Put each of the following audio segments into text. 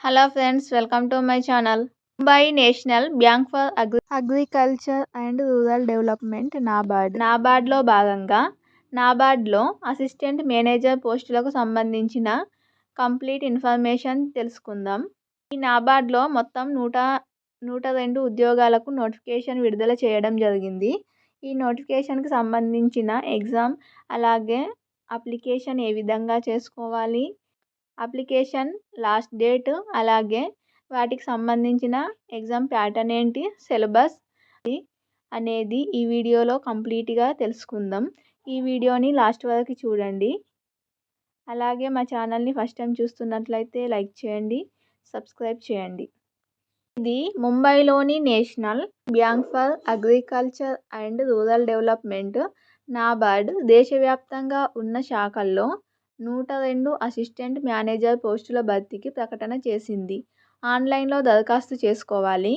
Hello friends welcome to my channel Mumbai national bank for agri agriculture and rural development NABARD నాబార్డ్లో భాగంగా నాబార్డ్లో assistant manager పోస్టులకు సంబంధించిన complete information తెలుసుకుందాం. ఈ నాబార్డ్లో మొత్తం నూట నూట రెండు ఉద్యోగాలకు నోటిఫికేషన్ విడుదల చేయడం జరిగింది. ఈ నోటిఫికేషన్కి సంబంధించిన ఎగ్జామ్ అలాగే అప్లికేషన్ ఏ విధంగా చేసుకోవాలి అప్లికేషన్ లాస్ట్ డేట్ అలాగే వాటికి సంబంధించిన ఎగ్జామ్ ప్యాటర్న్ ఏంటి సిలబస్ అనేది ఈ వీడియోలో కంప్లీట్గా తెలుసుకుందాం. ఈ వీడియోని లాస్ట్ వరకు చూడండి. అలాగే మా ఛానల్ని ఫస్ట్ టైం చూస్తున్నట్లయితే లైక్ చేయండి సబ్స్క్రైబ్ చేయండి. ఇది ముంబైలోని national bank for agriculture and rural development NABARD దేశవ్యాప్తంగా ఉన్న శాఖల్లో నూట రెండు అసిస్టెంట్ మేనేజర్ పోస్టుల భర్తీకి ప్రకటన చేసింది. ఆన్లైన్లో దరఖాస్తు చేసుకోవాలి.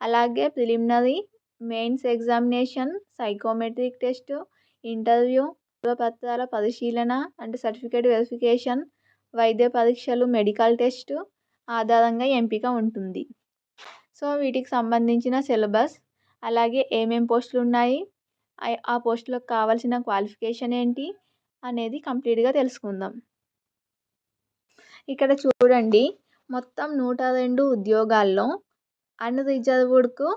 అలాగే preliminary mains examination psychometric test interview పత్రాల పరిశీలన అంటే సర్టిఫికేట్ వెరిఫికేషన్ వైద్య పరీక్షలు మెడికల్ టెస్ట్ ఆధారంగా ఎంపిక ఉంటుంది. సో వీటికి సంబంధించిన సిలబస్ అలాగే ఏమేం పోస్టులు ఉన్నాయి ఆ పోస్టులకు కావాల్సిన క్వాలిఫికేషన్ ఏంటి అనేది కంప్లీట్గా తెలుసుకుందాం. ఇక్కడ చూడండి మొత్తం నూట రెండు ఉద్యోగాల్లో అన్రిజర్వ్డ్కు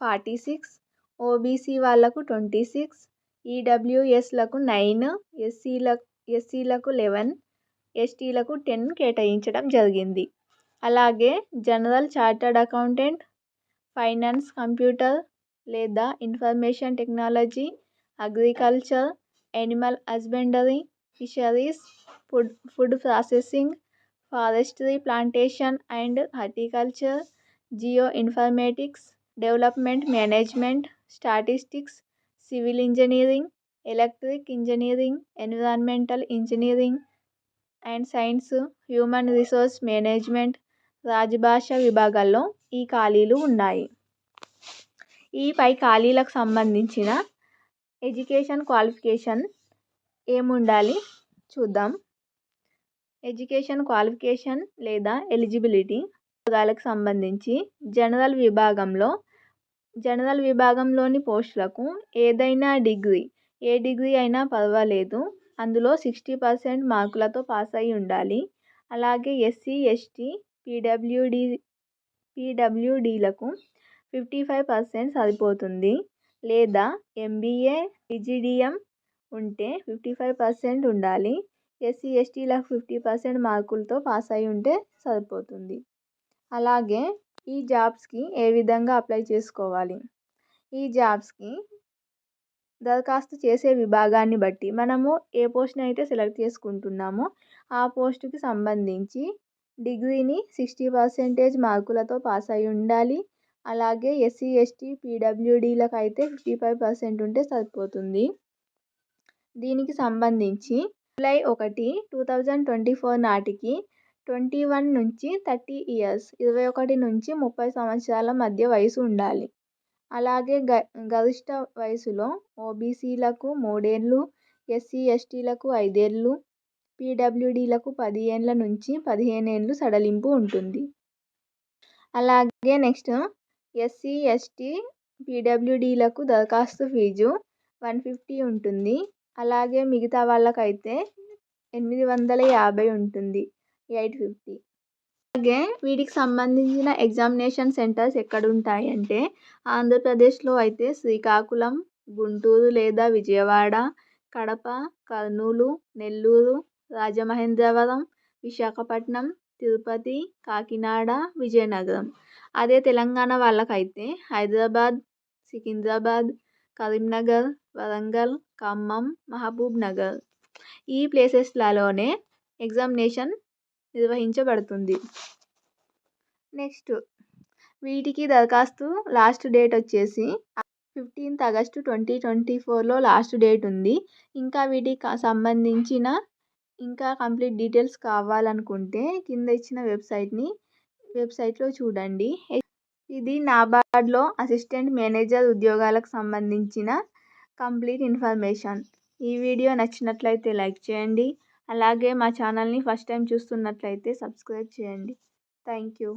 ఫార్టీ సిక్స్ ఓబీసీ వాళ్ళకు ట్వంటీ సిక్స్ ఈడబ్ల్యూఎస్లకు నైన్ ఎస్సీల ఎస్సీలకు లెవెన్ ఎస్టీలకు టెన్ కేటాయించడం జరిగింది. అలాగే general chartered accountant finance computer లేదా information technology agriculture animal husbandry fisheries food food processing forestry plantation and horticulture geo informatics development management statistics civil engineering electric engineering environmental engineering and science human resource management రాజభాష విభాగాల్లో ఈ ఖాళీలు ఉన్నాయి. ఈ పై ఖాళీలకు సంబంధించిన education qualification ఏముండాలి? చూద్దాం. Education qualification లేదా eligibility ఉద్యోగాలకు సంబంధించి జనరల్ విభాగంలో జనరల్ విభాగంలోని పోస్టులకు ఏదైనా డిగ్రీ ఏ డిగ్రీ అయినా పర్వాలేదు. అందులో సిక్స్టీ పర్సెంట్ మార్కులతో పాస్ అయి ఉండాలి. అలాగే ఎస్సీ ఎస్టీ పీడబ్ల్యూడి పీడబ్ల్యూడీలకు ఫిఫ్టీ ఫైవ్ పర్సెంట్ సరిపోతుంది. లేదా ఎంబీఏ పీజీడీఎం ఉంటే ఫిఫ్టీ ఫైవ్ పర్సెంట్ ఉండాలి ఎస్సీ ఎస్టీలకు ఫిఫ్టీ పర్సెంట్ మార్కులతో పాస్ అయి ఉంటే సరిపోతుంది. అలాగే ఈ జాబ్స్కి ఏ విధంగా అప్లై చేసుకోవాలి? ఈ జాబ్స్కి దరఖాస్తు చేసే విభాగాన్ని బట్టి మనము ఏ పోస్ట్ని అయితే సెలెక్ట్ చేసుకుంటున్నామో ఆ పోస్టుకి సంబంధించి డిగ్రీని సిక్స్టీ పర్సెంటేజ్ మార్కులతో పాస్ అయి ఉండాలి. అలాగే ఎస్సీ ఎస్టీ పీడబ్ల్యూడీలకు అయితే ఫిఫ్టీ ఫైవ్ పర్సెంట్ ఉంటే సరిపోతుంది. దీనికి సంబంధించి జూలై ఒకటి టూ థౌజండ్ ట్వంటీ ఫోర్ నాటికి ట్వంటీ వన్ నుంచి థర్టీ ఇయర్స్ ఇరవై ఒకటి నుంచి ముప్పై సంవత్సరాల మధ్య వయసు ఉండాలి. అలాగే గ గరిష్ట వయసులో ఓబీసీలకు మూడేళ్ళు ఎస్సీ ఎస్టీలకు ఐదేళ్ళు పీడబ్ల్యూడీలకు పది ఏళ్ళ నుంచి పదిహేను ఏళ్ళు సడలింపు ఉంటుంది. అలాగే నెక్స్ట్ ఎస్సీ ఎస్టీ పీడబ్ల్యూడీలకు దరఖాస్తు ఫీజు వన్ ఫిఫ్టీ ఉంటుంది. అలాగే మిగతా వాళ్ళకైతే ఎనిమిది వందల యాభై ఉంటుంది ఎయిట్ ఫిఫ్టీ. అలాగే వీటికి సంబంధించిన ఎగ్జామినేషన్ సెంటర్స్ ఎక్కడ ఉంటాయి అంటే ఆంధ్రప్రదేశ్లో అయితే శ్రీకాకుళం గుంటూరు లేదా విజయవాడ కడప కర్నూలు నెల్లూరు రాజమహేంద్రవరం విశాఖపట్నం తిరుపతి కాకినాడ విజయనగరం. అదే తెలంగాణ వాళ్ళకైతే హైదరాబాద్ సికింద్రాబాద్ కరీంనగర్ వరంగల్ ఖమ్మం మహబూబ్ నగర్ ఈ ప్లేసెస్లలోనే ఎగ్జామినేషన్ నిర్వహించబడుతుంది. నెక్స్ట్ వీటికి దరఖాస్తు లాస్ట్ డేట్ వచ్చేసి ఫిఫ్టీన్త్ ఆగస్టు ట్వంటీ ట్వంటీ ఫోర్లో లాస్ట్ డేట్ ఉంది. ఇంకా వీటికి సంబంధించిన ఇంకా కంప్లీట్ డీటెయిల్స్ కావాలనుకుంటే కింద ఇచ్చిన వెబ్సైట్ని వెబ్సైట్లో చూడండి. ఇది నాబార్డ్లో అసిస్టెంట్ మేనేజర్ ఉద్యోగాలకు సంబంధించిన కంప్లీట్ ఇన్ఫర్మేషన్. ఈ వీడియో నచ్చినట్లయితే లైక్ చేయండి. అలాగే మా ఛానల్ని ఫస్ట్ టైం చూస్తున్నట్లయితే సబ్స్క్రైబ్ చేయండి. Thank you